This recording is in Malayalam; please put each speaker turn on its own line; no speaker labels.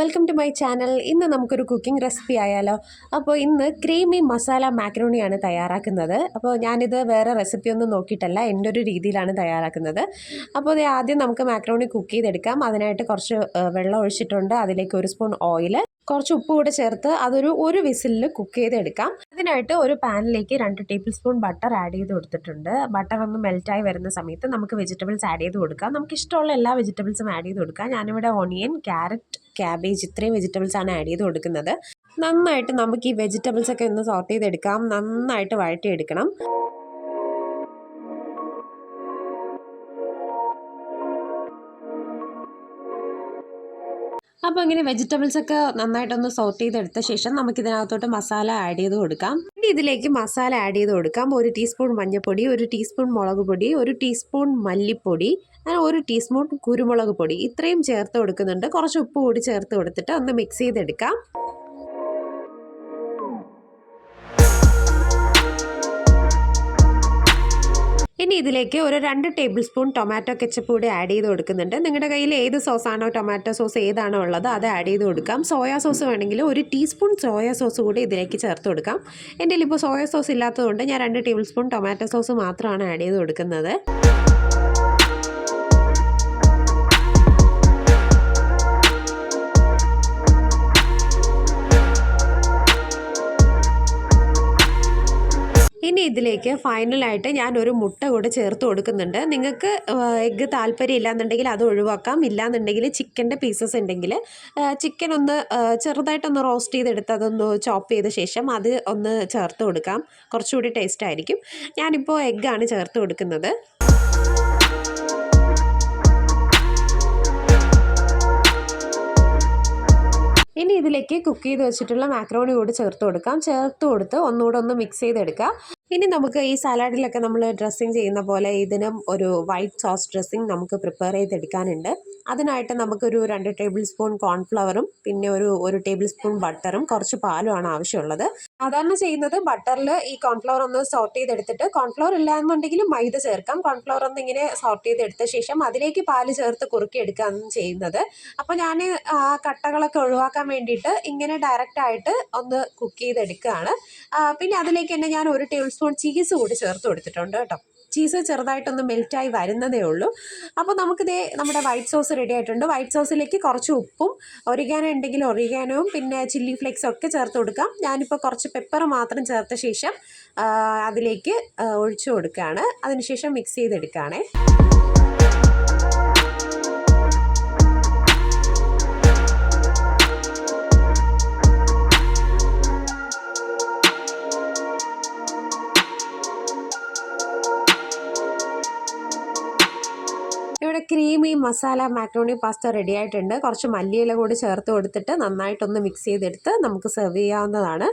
വെൽക്കം ടു മൈ ചാനൽ ഇന്ന് നമുക്കൊരു കുക്കിംഗ് റെസിപ്പി ആയാലോ. അപ്പോൾ ഇന്ന് ക്രീമി മസാല മാക്രോണിയാണ് തയ്യാറാക്കുന്നത്. അപ്പോൾ ഞാനിത് വേറെ റെസിപ്പി ഒന്നും നോക്കിയിട്ടല്ല എന്റെ ഒരു രീതിയിലാണ് തയ്യാറാക്കുന്നത്. അപ്പോൾ ഇത് ആദ്യം നമുക്ക് മാക്രോണി കുക്ക് ചെയ്തെടുക്കാം. അതിനായിട്ട് കുറച്ച് വെള്ളം ഒഴിച്ചിട്ടുണ്ട്. അതിലേക്ക് ഒരു സ്പൂൺ ഓയിൽ കുറച്ച് ഉപ്പ് കൂടെ ചേർത്ത് അതൊരു ഒരു വിസിലിൽ കുക്ക് ചെയ്തെടുക്കാം. അതിനായിട്ട് ഒരു പാനിലേക്ക് രണ്ട് ടേബിൾ സ്പൂൺ ബട്ടർ ആഡ് ചെയ്ത് കൊടുത്തിട്ടുണ്ട്. ബട്ടർ ഒന്ന് മെൽറ്റായി വരുന്ന സമയത്ത് നമുക്ക് വെജിറ്റബിൾസ് ആഡ് ചെയ്ത് കൊടുക്കാം. നമുക്ക് ഇഷ്ടമുള്ള എല്ലാ വെജിറ്റബിൾസും ആഡ് ചെയ്ത് കൊടുക്കാം. ഞാനിവിടെ ഓണിയൻ ക്യാരറ്റ് ക്യാബേജ് ഇത്രയും വെജിറ്റബിൾസ് ആണ് ആഡ് ചെയ്ത് കൊടുക്കുന്നത്. നന്നായിട്ട് നമുക്ക് ഈ വെജിറ്റബിൾസ് ഒക്കെ ഒന്ന് സോർട്ട് ചെയ്തെടുക്കാം. നന്നായിട്ട് വഴറ്റിയെടുക്കണം. അപ്പോൾ ഇങ്ങനെ വെജിറ്റബിൾസ് ഒക്കെ നന്നായിട്ടൊന്ന് സോട്ട് ചെയ്തെടുത്ത ശേഷം നമുക്ക് ഇതിനകത്തോട്ട് മസാല ആഡ് ചെയ്ത് കൊടുക്കാം. ഇനി ഇതിലേക്ക് മസാല ആഡ് ചെയ്ത് കൊടുക്കാം. ഒരു ടീസ്പൂൺ മഞ്ഞൾപ്പൊടി ഒരു ടീസ്പൂൺ മുളക് പൊടി ഒരു ടീസ്പൂൺ മല്ലിപ്പൊടി അങ്ങനെ ഒരു ടീസ്പൂൺ കുരുമുളക് പൊടി. ഇത്രയും ചേർത്ത് കൊടുക്കുന്നുണ്ട്. കുറച്ച് ഉപ്പ് കൂടി ചേർത്ത് കൊടുത്തിട്ട് ഒന്ന് മിക്സ് ചെയ്തെടുക്കാം. ഇനി ഇതിലേക്ക് ഒരു രണ്ട് ടേബിൾ സ്പൂൺ ടൊമാറ്റോ കെച്ചപ്പ് കൂടി ആഡ് ചെയ്ത് കൊടുക്കുന്നുണ്ട്. നിങ്ങളുടെ കയ്യിൽ ഏത് സോസാണോ ടൊമാറ്റോ സോസ് ഏതാണോ ഉള്ളത് അത് ആഡ് ചെയ്ത് കൊടുക്കാം. സോയാ സോസ് വേണമെങ്കിൽ ഒരു ടീസ്പൂൺ സോയാ സോസ് കൂടി ഇതിലേക്ക് ചേർത്ത് കൊടുക്കാം. എന്റെ ഇപ്പോൾ സോയാ സോസ് ഇല്ലാത്തതുകൊണ്ട് ഞാൻ രണ്ട് ടേബിൾ സ്പൂൺ ടൊമാറ്റോ സോസ് മാത്രമാണ് ആഡ് ചെയ്ത് കൊടുക്കുന്നത്. ഇനി ഇതിലേക്ക് ഫൈനലായിട്ട് ഞാൻ ഒരു മുട്ട കൂടെ ചേർത്ത് കൊടുക്കുന്നുണ്ട്. നിങ്ങൾക്ക് എഗ്ഗ് താല്പര്യം ഇല്ലാന്നുണ്ടെങ്കിൽ അത് ഒഴിവാക്കാം. ഇല്ലാന്നുണ്ടെങ്കിൽ ചിക്കന്റെ പീസസ് ഉണ്ടെങ്കിൽ ചിക്കൻ ഒന്ന് ചെറുതായിട്ടൊന്ന് റോസ്റ്റ് ചെയ്തെടുത്ത് അതൊന്ന് ചോപ്പ് ചെയ്ത ശേഷം അത് ഒന്ന് ചേർത്ത് കൊടുക്കാം. കുറച്ചുകൂടി ടേസ്റ്റ് ആയിരിക്കും. ഞാനിപ്പോൾ എഗ്ഗാണ് ചേർത്ത് കൊടുക്കുന്നത്. ഇനി ഇതിലേക്ക് കുക്ക് ചെയ്ത് വെച്ചിട്ടുള്ള മാക്രോണി കൂടി ചേർത്ത് കൊടുക്കാം. ചേർത്ത് കൊടുത്ത് ഒന്നുകൂടെ ഒന്ന് മിക്സ് ചെയ്തെടുക്കാം. ഇനി നമുക്ക് ഈ സലാഡിലൊക്കെ നമ്മൾ ഡ്രസ്സിങ് ചെയ്യുന്ന പോലെ ഇതിനും ഒരു വൈറ്റ് സോസ് ഡ്രസ്സിങ് നമുക്ക് പ്രിപ്പയർ ചെയ്തെടുക്കാനുണ്ട്. അതിനായിട്ട് നമുക്കൊരു രണ്ട് ടേബിൾ സ്പൂൺ കോൺഫ്ലവറും പിന്നെ ഒരു ഒരു ടേബിൾ സ്പൂൺ ബട്ടറും കുറച്ച് പാലുമാണ് ആവശ്യമുള്ളത്. സാധാരണ ചെയ്യുന്നത് ബട്ടറിൽ ഈ കോൺഫ്ലവർ ഒന്ന് സോർട്ട് ചെയ്തെടുത്തിട്ട് കോൺഫ്ലവർ ഇല്ല എന്നുണ്ടെങ്കിൽ മൈദ ചേർക്കാം. കോൺഫ്ലവർ ഒന്ന് ഇങ്ങനെ സോർട്ട് ചെയ്തെടുത്ത ശേഷം അതിലേക്ക് പാൽ ചേർത്ത് കുറുക്കി എടുക്കുകയാണ് ചെയ്യുന്നത്. അപ്പോൾ ഞാൻ ആ കട്ടകളൊക്കെ ഒഴിവാക്കാൻ വേണ്ടിയിട്ട് ഇങ്ങനെ ഡയറക്റ്റ് ആയിട്ട് ഒന്ന് കുക്ക് ചെയ്തെടുക്കുകയാണ്. പിന്നെ അതിലേക്ക് തന്നെ ഞാൻ ഒരു ടേബിൾ സ്പൂൺ ചീസ് കൂടി ചേർത്ത് കൊടുത്തിട്ടുണ്ട് കേട്ടോ. ചീസ് ചെറുതായിട്ടൊന്ന് മെൽറ്റായി വരുന്നതേ ഉള്ളൂ. അപ്പോൾ നമുക്കിതേ നമ്മുടെ വൈറ്റ് സോസ് റെഡി ആയിട്ടുണ്ട്. വൈറ്റ് സോസിലേക്ക് കുറച്ച് ഉപ്പും ഒറിഗാനോ ഉണ്ടെങ്കിൽ ഒറിഗാനോയും പിന്നെ ചില്ലി ഫ്ലേക്സ് ഒക്കെ ചേർത്ത് കൊടുക്കാം. ഞാനിപ്പോൾ കുറച്ച് പെപ്പർ മാത്രം ചേർത്ത ശേഷം അതിലേക്ക് ഒഴിച്ചു കൊടുക്കുകയാണ്. അതിനുശേഷം mix ചെയ്തെടുക്കുകയാണേ. Creamy masala macaroni pasta ready ആയിട്ടുണ്ട്. കുറച്ച് മല്ലിയില കൂടി ചേർത്ത് കൊടുത്തിട്ട് നന്നായിട്ടൊന്ന് മിക്സ് ചെയ്തെടുത്ത് നമുക്ക് സെർവ് ചെയ്യാവുന്നതാണ്.